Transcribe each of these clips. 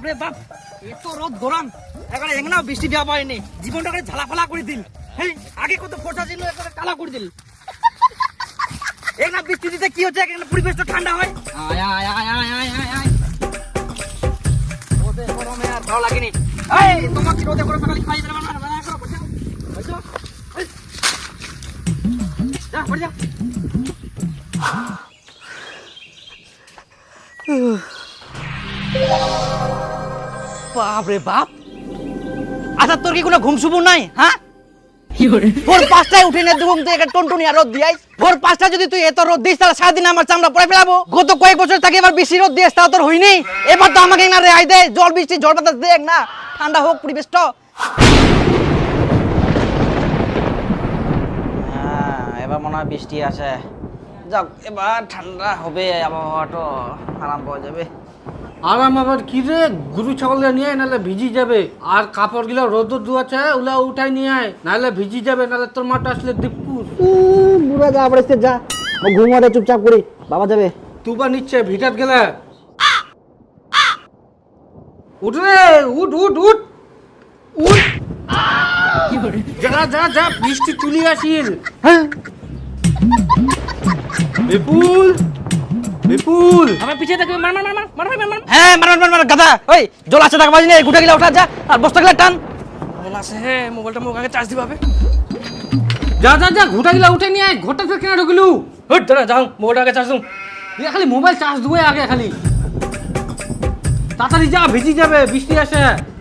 বাপরে বাপ এত রোদ গরম এখানে এখানে বৃষ্টি দেওয়া পায়নি জীবনটাকে ঝালাফালা করে দিল হেই আগে কত ফোটা ছিল এখানে কালা করে দিল এখানে বৃষ্টি দিতে কি হচ্ছে এখানে পরিবেশটা ঠান্ডা হয় আয় আয় আয় আয় আয় আয় আয় রোদে গরমে আর ভালো লাগেনি এই তোমাকে রোদে গরমে খালি খাই দেবে না না করো বসে বসে যা বসে যা বাপ রে বাপ। আচ্ছা তোর কি কোনো ঘুম শুবু নাই হ্যাঁ? ভোর পাঁচটায় উঠে নে ঘুম তুই একটা টনটনিয়া রোদ দিয়াই ভোর পাঁচটা যদি তুই এত রোদ দিস তাহলে সারাদিন আমার চামড়া পড়ে ফেলাবো। গত কয়েক বছর থেকে এবার বেশি রোদ দিয়েছ তাও তোর হয়নি। এবার তো আমাকে না রেহাই দে জল বৃষ্টি জল বাতাস দেখ না। ঠান্ডা হোক পরিবেশটা হ্যাঁ এবার মনে হয় বৃষ্টি আছে যাক এবার ঠান্ডা হবে আবহাওয়াটা আরাম পাওয়া যাবে। আরাম আবার কি রে? গরু ছাগল নিয়ে আয় নাহলে ভিজি যাবে। আর কাপড়গুলা রোদ ধুয়াছে ওগুলা উঠাই নিয়ে আয় নাহলে ভিজি যাবে নাহলে তোর মাটা আসলে দিপুর বুড়া যা পড়েছে যা। ঘুমাতে চুপচাপ করি। বাবা যাবে। তুবা নিচ্ছে ভিটাত গেলে। উঠ রে উঠ উঠ উঠ। উঠ। যা যা যা বৃষ্টি তুলি আসিল। হ্যাঁ। বিপুল। বিপুল। আমার পিছিয়ে থাকবে মার মার মার মার মার মার মার। হ্যাঁ মার মার মার গাদা ওই জল আছে টাকা বাজি নেই গুটা গিলা ওঠা যা আর বস্তা গিলা টান। মোবাইল আছে হ্যাঁ মোবাইলটা মোক আগে চার্জ দিবা হবে যা যা যা ঘুটা গিলা উঠে নিয়ে আয় ঘরটা ফের কেন ঢুকলু? হট দাঁড়া যাও মোবাইলটা আগে চার্জ দিম এ খালি মোবাইল চার্জ দুয়ে আগে খালি। তাড়াতাড়ি যা ভিজি যাবে বৃষ্টি আসে।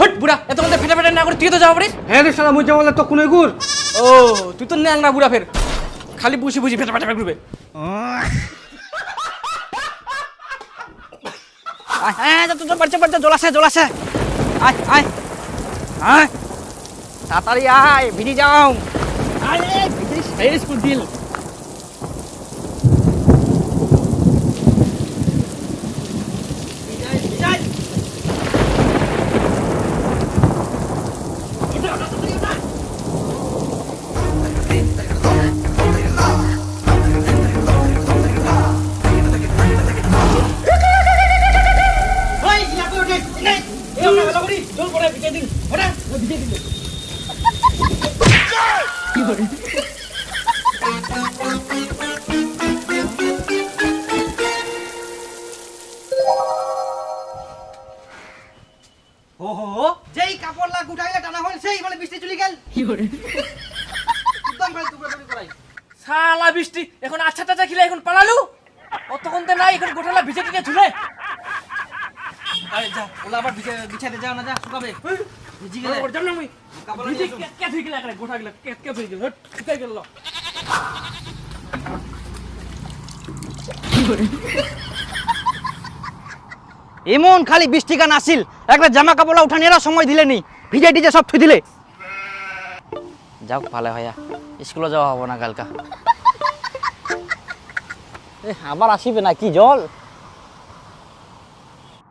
হট বুড়া এত মধ্যে ফেটে ফেটে না করে তুই তো যাও পারিস হ্যাঁ রে শালা মুই বলে তো কোনে গুড়? ও তুই তো ন্যাং না বুড়া ফের। খালি বুঝি বুঝি ফেটে ফেটে ঘুরবে আয়, হ্যাঁ তো তোর বাড়িতে জলাসে জল আছে আয় আয়। আয়। তাড়াতাড়ি আয় ভিড়ি যাও। আরে ভিড়ি স্কুল দিল শালা বৃষ্টি এখন আচ্ছা টাচা খিলে এখন পালালু? অতক্ষণ তো নাই এখন গোটালা ভিজে টিকে ঝুলে। আরে যা ওলা আবার বিছে বিছাতে যাও না যা শুকাবে। ভিজি গেলে। ওর জানো মুই কাপড় কে কে থই গেলে গোটা গেলে কে কে থই গেল শুকাই গেল। এমন খালি বৃষ্টি গান আসিল একটা জামা কাপড় উঠানি এরা সময় দিলে নি ভিজে টিজে সব থুই দিলে। যাও ভালো ভাইয়া স্কুলে যাওয়া হব না কালকা। আবার আসিবে না কি জল?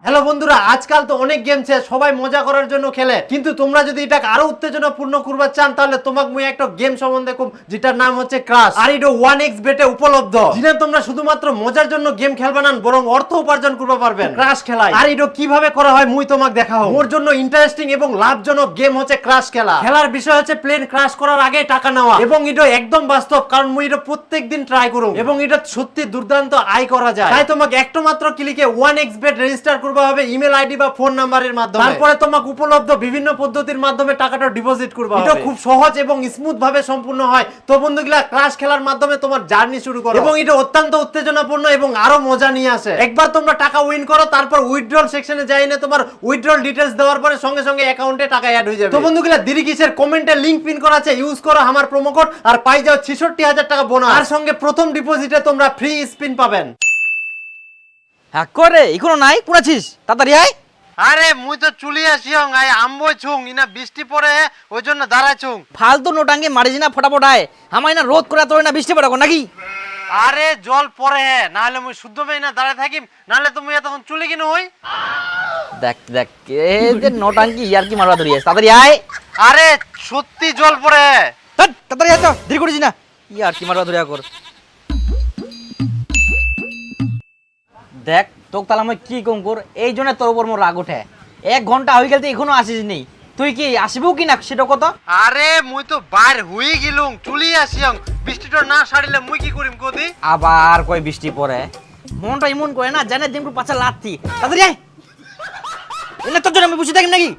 হ্যালো বন্ধুরা আজকাল তো অনেক গেম আছে সবাই মজা করার জন্য খেলে। কিন্তু তোমরা যদি এটাকে আরও উত্তেজনাপূর্ণ করবার চান তাহলে তোমাকে মুই একটা গেম সম্বন্ধে খুব যেটার নাম হচ্ছে ক্রাশ আর এটা ওয়ান এক্স বেটে উপলব্ধ। যেটা তোমরা শুধুমাত্র মজার জন্য গেম খেলবা না বরং অর্থ উপার্জন করতে পারবেন। ক্রাশ খেলায় আর এটা কীভাবে করা হয় মুই তোমাকে দেখাও। মোর জন্য ইন্টারেস্টিং এবং লাভজনক গেম হচ্ছে ক্রাশ খেলা। খেলার বিষয় হচ্ছে প্লেন ক্রাশ করার আগে টাকা নেওয়া। এবং এটা একদম বাস্তব কারণ মুই এটা প্রত্যেক দিন ট্রাই করুম। এবং এটা সত্যি দুর্দান্ত আয় করা যায়। তাই তোমাকে একটা মাত্র ক্লিকে ওয়ান এক্স বেট রেজিস্টার করতে হবে ইমেল আইডি বা ফোন নাম্বারের মাধ্যমে। তারপরে তোমাকে উপলব্ধ বিভিন্ন পদ্ধতির মাধ্যমে টাকাটা ডিপোজিট করবে এটা খুব সহজ এবং স্মুথ ভাবে সম্পূর্ণ হয়। তো বন্ধুগুলা ক্রাশ খেলার মাধ্যমে তোমার জার্নি শুরু করো। এবং এটা অত্যন্ত উত্তেজনাপূর্ণ এবং আরও মজা নিয়ে আসে। একবার তোমরা টাকা উইন করো তারপর উইথড্রল সেকশনে যাই না তোমার উইথড্রল ডিটেলস দেওয়ার পরে সঙ্গে সঙ্গে অ্যাকাউন্টে টাকা অ্যাড হয়ে যাবে। তো বন্ধুগুলা কিসের কমেন্টে লিংক পিন করা আছে ইউজ করো আমার প্রোমো কোড আর পাই যাও ছেষট্টি হাজার টাকা বোনাস আর সঙ্গে প্রথম ডিপোজিটে তোমরা ফ্রি স্পিন পাবেন। হ্যাঁ করে এখনও নাই? পুরাছিস তাড়াতাড়ি আয়। আরে মুই তো চুলি আই আমবই ছুং ইনা বৃষ্টি পড়ে ওই জন্য দাঁড়াই ছুং। ফালতু নোটাঙ্গে মারিস না ফটাফট আয়। আমার না রোদ করে তোর না বৃষ্টি পড়াবো নাকি? আরে জল পড়ে হে নাহলে মুই শুদ্ধ মেয়ে না দাঁড়ায় থাকিম নাহলে এতক্ষণ চুলি কিনে হই। দেখ দেখ এই যে নোটাঙ্কি ইয়ার কি মারবা তাড়াতাড়ি আয়। আরে সত্যি জল পড়ে। হে ধ্যাৎ, তাড়াতাড়ি আয় তো দেরি করিস না। ইয়ার কি মারবা ধরিয়া কর। দেখ তোক তাহলে আমি কি কম কর? এই জন্য তোর উপর মোর রাগ ওঠে। এক ঘণ্টা হয়ে গেল তুই এখনও আসিস নি। তুই কি আসব কি না সেটা কত? আরে মুই তো বাইর হয়ে গেলুম চলি আসিয়াম বৃষ্টিটা না সারিলে মুই কি করিম কদি? আবার কয় বৃষ্টি পড়ে। মনটা এমন করে না জানে দিন পাছা লাত্তি তাড়াতাড়ি আয়। এনে তোর জন্য আমি বুঝে থাকি নাকি?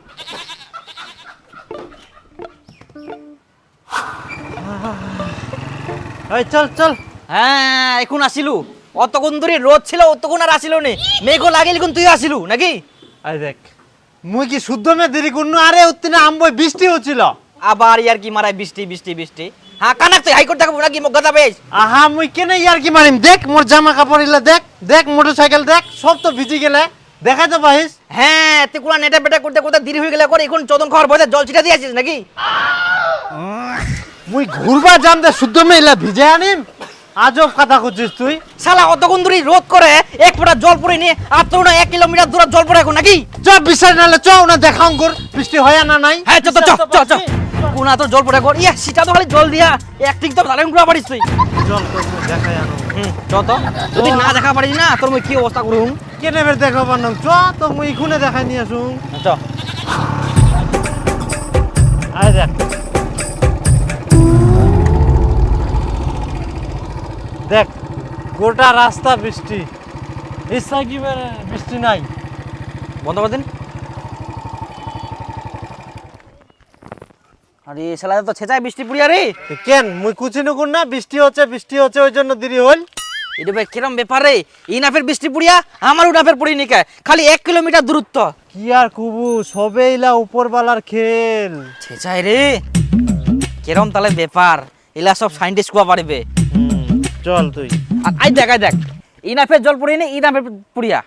এই চল চল। হ্যাঁ এখন আসিলু। অতক্ষণ ধরে রোদ ছিল অতক্ষণ আর আসিল নে। মেঘও লাগিল কোন তুই আসিলু নাকি? আরে দেখ মুই কি শুদ্ধ মে দেরি করনু? আরে উত্তিনে আমবই বৃষ্টি হচ্ছিল। আবার ইয়ার কি মারায় বৃষ্টি বৃষ্টি বৃষ্টি? হ্যাঁ কানাক তুই হাইকোর্ট দেখাবো নাকি? মোক গাদা পেয়েছ আহা মুই কেনে ইয়ার কি মারিম? দেখ মোর জামা কাপড় ইলা দেখ দেখ মোটরসাইকেল দেখ সব তো ভিজি গেলে। দেখাই তো পাইস। হ্যাঁ তুই কোলা নেটা বেটা করতে করতে দেরি হয়ে গেলে করে এখন চোদন খাওয়ার বয়সে জল ছিটা দিয়ে আসিস নাকি? মুই ঘুরবা যাম দে শুদ্ধ মে ইলা ভিজে আনিম। আজব কথা করছিস তুই। শালা অতক্ষণ ধরে রোদ করে? এক ফোঁটা জল পড়ে নিয়ে আর তোর না এক কিলোমিটার দূরে জল পড়ে এখন নাকি? চ বিশ্বাস নালে চ না দেখাও কর বৃষ্টি হয় না নাই? হ্যাঁ চ চ চ চ কোনা তো জল পড়ে কর ইয়া সিটা তো খালি জল দিয়া। একটিক তো দাঁড়ান গুড়া পারিস তুই। জল মুই দেখাই আনো? হুম চ তো। যদি না দেখা পারিস না তোর মুই কি অবস্থা করুম? কেনে বের দেখাবার নাম? চ তো মুই ইখুনে দেখাই নিয়ে আসুন চ। আয় দেখ। দেখ গোটা রাস্তা বৃষ্টি। ইচ্ছা কি বৃষ্টি নাই? বন্ধ করে দিন। আরে শালা তো ছেঁচায় বৃষ্টি পুড়িয়া রে। কেন? মুই কুচি নকুন না বৃষ্টি হচ্ছে বৃষ্টি হচ্ছে ওই জন্য দেরি হল এটা ভাই কিরম ব্যাপার রে? এই নাফের বৃষ্টি পুড়িয়া আমার উনাফের পুড়ি নিকে। খালি এক কিলোমিটার দূরত্ব। কি আর কুবু সবে ইলা উপরবালার খেল। ছেঁচায় রে। কিরম তাহলে ব্যাপার? এলা সব সাইন্টিস্ট কুয়া পারিবে চল তুই। আই দেখ আই দেখ। এই জল পুড়িয়ে নে এই নাফের পুড়িয়া।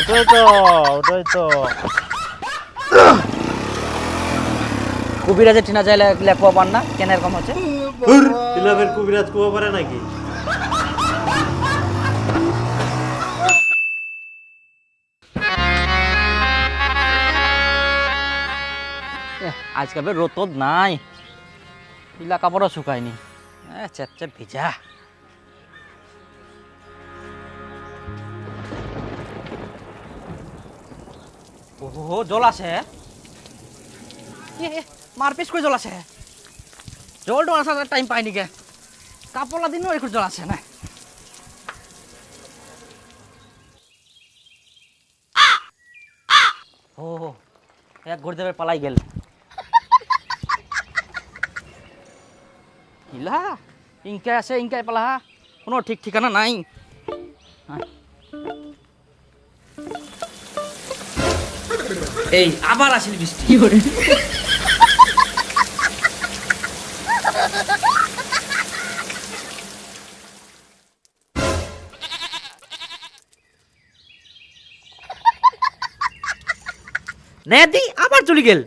ওটাই তো ওটাই তো। কবিরাজে টিনা চাইলে না কেন এরকম হচ্ছে? ইলাভের কবিরাজ কুয়া পারে নাকি? এহ, আজকাল রোদ নাই। ইলা কাপড়ও শুকায়নি। এ চেপ চেপ ভিজা। ওহো, জল আছে মারপিস করে জল আছে জল তো আসার টাইম পাইনি কে কাপড় দিনও একটু জল আছে না। ও এক ঘুরতে দেবে পালাই গেল। ইলা ইনকে আছে ইনকাই পালা কোনো ঠিক ঠিকানা নাই। এই আবার আসিল বৃষ্টি। নে দি আবার চলে গেল।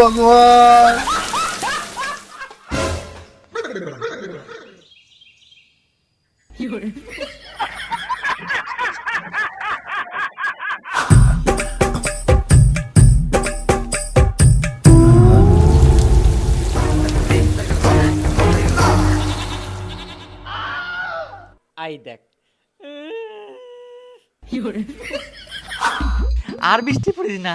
আই দেখ। আর বৃষ্টি পড়িস না।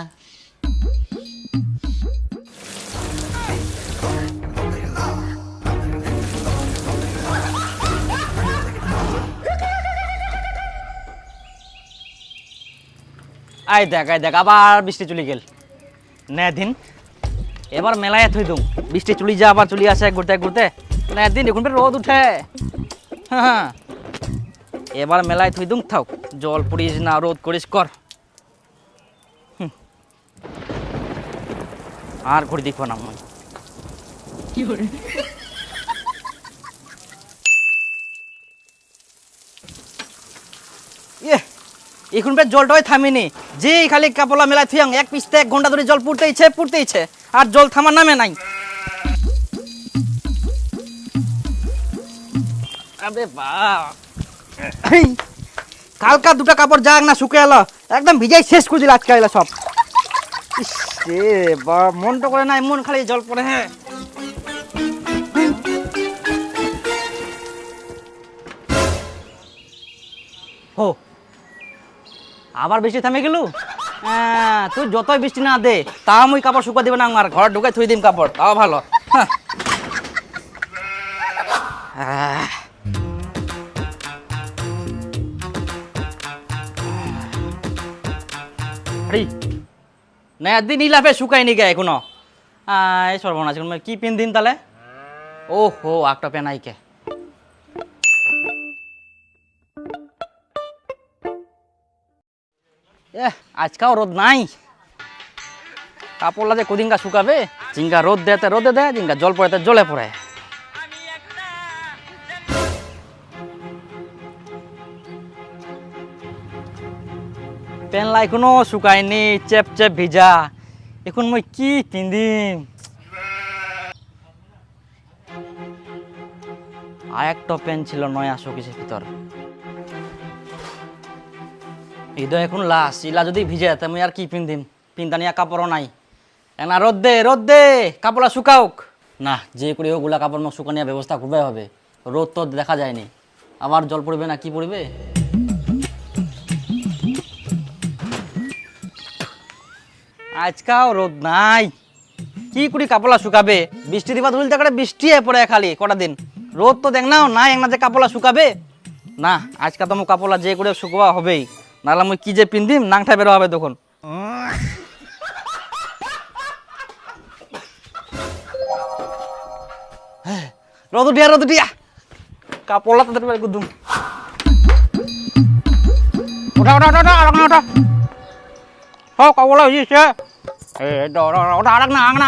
আই দেখ আই দেখ, আবার বৃষ্টি চলে গেল। নে দিন, এবার মেলায় থই দুম। বৃষ্টি চলি যা, আবার চলি আসে ঘুরতে ঘুরতে। নে দিন, এখন রোদ উঠে। হ্যাঁ এবার মেলায় থই দুম, থাক। জল পড়িস না, রোদ করিস, কর। আর ঘুরে দেখব না মই এখন প্রায় জলটাই থামেনি। যে খালি কাপলা মেলায় থুয়াং, এক পিসতে এক ঘণ্টা ধরে জল পুড়তেইছে পুড়তেইছে আর জল থামার নামে নাই। বা কালকা দুটা কাপড় যাক না, শুকে এলো। একদম ভিজাই শেষ করে দিল আজকে এলো সব। সে বা মন তো করে না, এমন খালি জল পড়ে হ্যাঁ। ও আবার বৃষ্টি থামে গেল হ্যাঁ তুই যতই বৃষ্টি না দে তা মুই কাপড় শুকা দিবে না, আমার ঘর ঢুকে থুই দিম কাপড়, তাও ভালো হ্যাঁ। আহ। আরে না দিন ইলাপে শুকায়নি গে এখনও এই সর্বনাশ, কি পিন দিন তাহলে ও হো একটা পেন আইকে আজকাও রোদ নাই। কাপড়লা যে কদিনকা শুকাবে জিঙ্গা রোদ দেতে রোদে দেয় জিঙ্গা জল পড়েতে জলে পড়ে পেনলা এখনও শুকায়নি, চেপ চেপ ভিজা। এখন মই কি পিন্দিম আর একটা পেন ছিল নয়া শোকেসের ভিতর। হৃদয় এখন লাশ, ইলা যদি ভিজে, তা মুই আর কি পিন্দিম পিন্তানিয়া কাপড়ও নাই। এনা রোদ দে রোদ দে কাপড়া শুকাওক। না, যে করে ওগুলা কাপড় মোক শুকানিয়া ব্যবস্থা করবে হবে। রোদ তো দেখা যায়নি। আবার জল পড়বে না কি পড়বে আজকাও রোদ নাই। কি করি কাপড়া শুকাবে? বৃষ্টি দিবা ধুল তাকে বৃষ্টি পড়ে খালি কটা দিন। রোদ তো দেখ নাও, নাই না যে কাপড়া শুকাবে। না আজকে তো কাপড়া যে করে শুকোয়া হবেই। নাহলে মুই কি যে পিন্দিম নাংটা বেরো হবে তখন। রোদ উঠিয়া রোদ উঠিয়া কাপড়লা তাদের বের গুদুম ওঠা ওঠা ওঠা ওঠা ওঠা। হো কাপড়লা হয়েছে এ আরাক না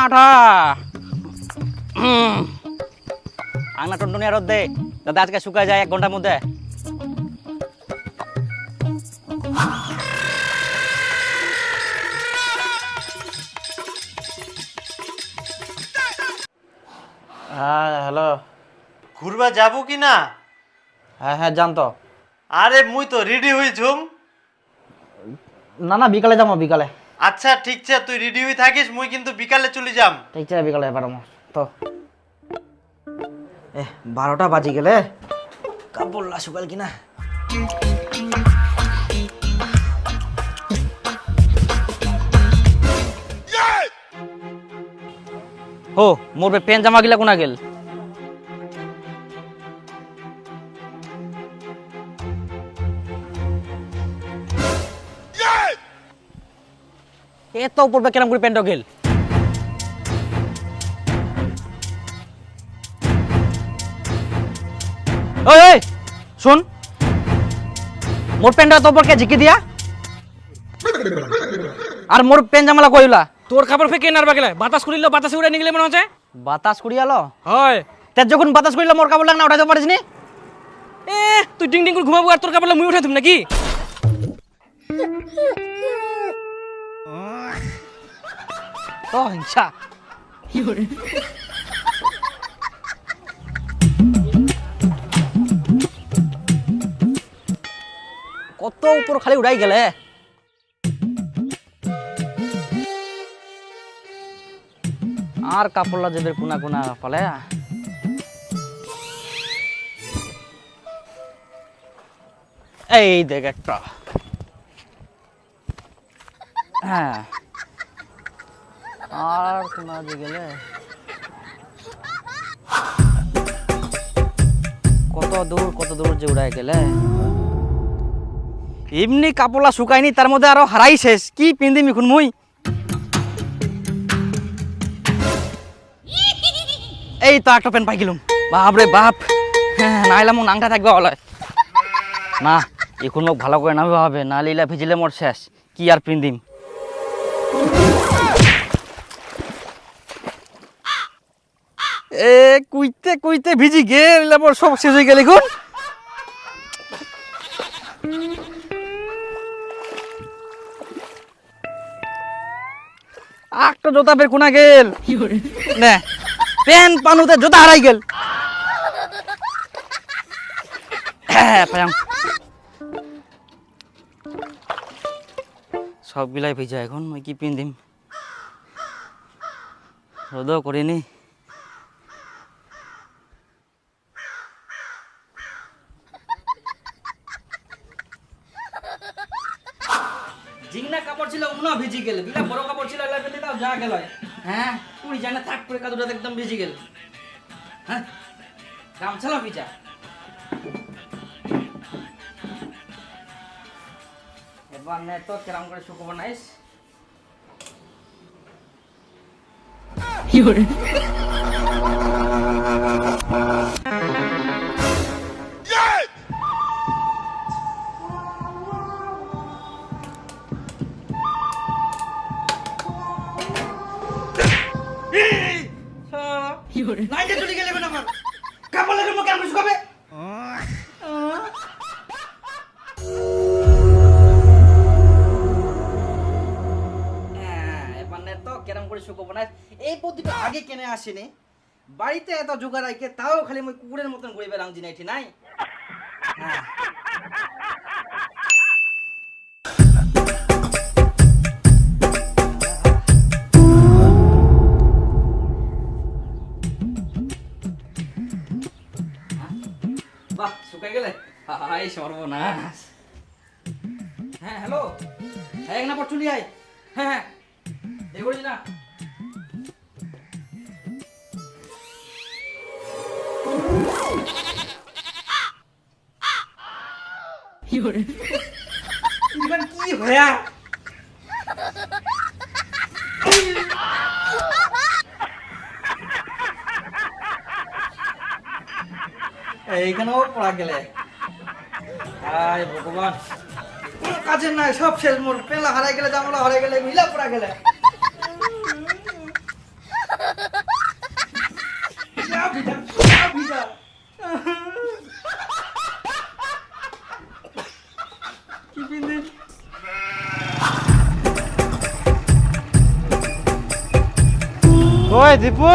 দে। যাতে আজকে শুকায় যায় এক ঘণ্টার মধ্যে। ঘুরবা যাব কি না? হ্যাঁ হ্যাঁ জানতো আরে মুই তো রেডি হই ঝুম। না না বিকালে যাব বিকালে। আচ্ছা ঠিক আছে তুই রেডি হয়ে থাকিস মুই কিন্তু বিকালে চলে যাম। ঠিক আছে বিকালে এবার আমার তো। এ বারোটা বাজি গেলে? কাপড় লা শুকাল কিনা? হো মোর বে পেন জামা গিলা কোনা গেল? এ তো উপর বে কেরাম করে প্যান্ট গেল ওই শুন। মোর প্যান্টটা তোর কে ঝিকি দিয়া। আর মোর প্যান্ট জামালা কইলা তোর কাপড় ফেকে নারবা গেলে বাতাস করিল বাতাসে উড়ে নিয়ে গেলে মনে হচ্ছে? বাতাস করিয়ালো? হয়। তে যখন বাতাস করিলা মোর কাপড় লাগ না উঠাইতে পারিস নি? এ তুই ডিং ডিং করে ঘুমাবো আর তোর কাপড় মুই উঠে তুমি নাকি? ও হিংসা কত উপর খালি উড়াই গেলে আর কাপড়লা যাবে কোনা কোনা পালে এই দেখ একটা হ্যাঁ আর যে গেলে? কত দূর কত দূর যে উড়াই গেলে? এমনি কাপড়লা শুকায়নি, তার মধ্যে আরও হারাই শেষ। কি পিন্দিম এখন মুই? এই তো একটা পেন পাই গেলুম। বাপ। রে বাপ নাইলে মোর নাংটা থাকবে বলে না, এখন মোক ভালো করে নামবে হবে না লিলা ভিজিলে মোর শেষ। কি আর পিন্দিম এ কুইতে কুইতে ভিজি গেল মোর সব শেষ হয়ে গেল এখন। একটা জোতা বের কোনা গেল। নে পেন পানুতে জোতা হারাই গেল। হ্যাঁ সবগুলাই ভিজা এখন মই কি পিন্ধিম? কাপড় ছিল উনা ভিজি গেল। বিলা বড় কাপড় ছিল এলা ফেলি যা গেল হ্যাঁ। কুড়ি জানা থাক করে কাদুটা একদম ভিজি গেল। হ্যাঁ? গামছা লাও ভিজা। এবার নে তো কেরাম করে শুকবো নাইস। কি আসেনি। বাড়িতে এত জোগাড় রাখে তাও খালি মই কুকুরের মতন ঘুরে বেড়াম জিনাইটি, নাই? হ্যাঁ। হ্যাঁ হ্যালো? হ্যাঁ এক না পর চলি আয়। হ্যাঁ হ্যাঁ। এ করিস না ইমান কি গেলে। হায় ভগবান। কোনো কাজের নাই, সব শেষ মোর পেলা হারাই গেলে, জামলা হারাই গেলে, মিলা পড়া গেলে। ওই দীপু!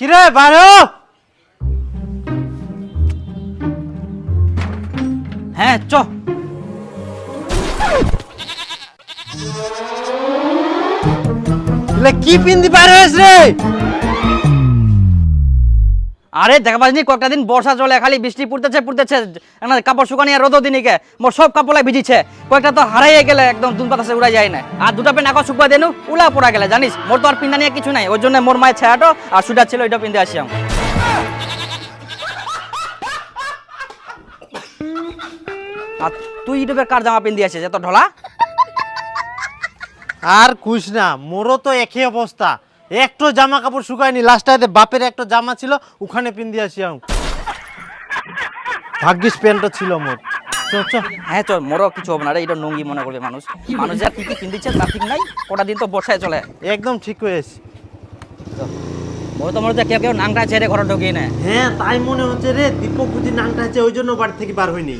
কিরে বারো? হ্যাঁ চ। কি পিন্দি পারে রে? আরে দেখবাস নি, কয়েকটা দিন বর্ষা চলে খালি বৃষ্টি পড়তেছে পড়তেছে। না কাপড় শুকানি আর রোদ দিনিকে মোর সব কাপড় ভিজিছে। কয়েকটা তো হারাইয়ে গেলে একদম দুন পাতাসে উড়াই যায় না। আর দুটা পেন এখন শুকা দেনু, উলা পড়া গেলে, জানিস? মোর তো আর পিন্দা নিয়ে কিছু নাই। ওই জন্য মোর মায়ের ছায়াটো আর সুটার ছিল, ওইটা পিন্দে আসিয়াম আর তুই ইউটিউবের কার জামা পিন্দি আছিস, এত ঢলা? আর কুছ না, মোরও তো একই অবস্থা। একটো জামা কাপড় শুকায়নি লাস্টাইতে বাপের একটা জামা ছিল ওখানে পিন্দি আসি আমি। ভাগ্যিস প্যান্টটা ছিল চ হ্যাঁ চল মোরও কিছু হবে না রে এটা নঙ্গি মনে করবে মানুষ। মানুষ যা কি কি পিন্দিছে তার ঠিক নাই কটা দিন তো বর্ষায় চলে। একদম ঠিক হয়েছে মোর তো মনে হচ্ছে কেউ কেউ নাংটা ছেড়ে ঘরে ঢুকিয়ে নেয় হ্যাঁ তাই মনে হচ্ছে রে দীপক বুঝি নামটা আছে ওই জন্য বাড়ি থেকে বার হয়নি।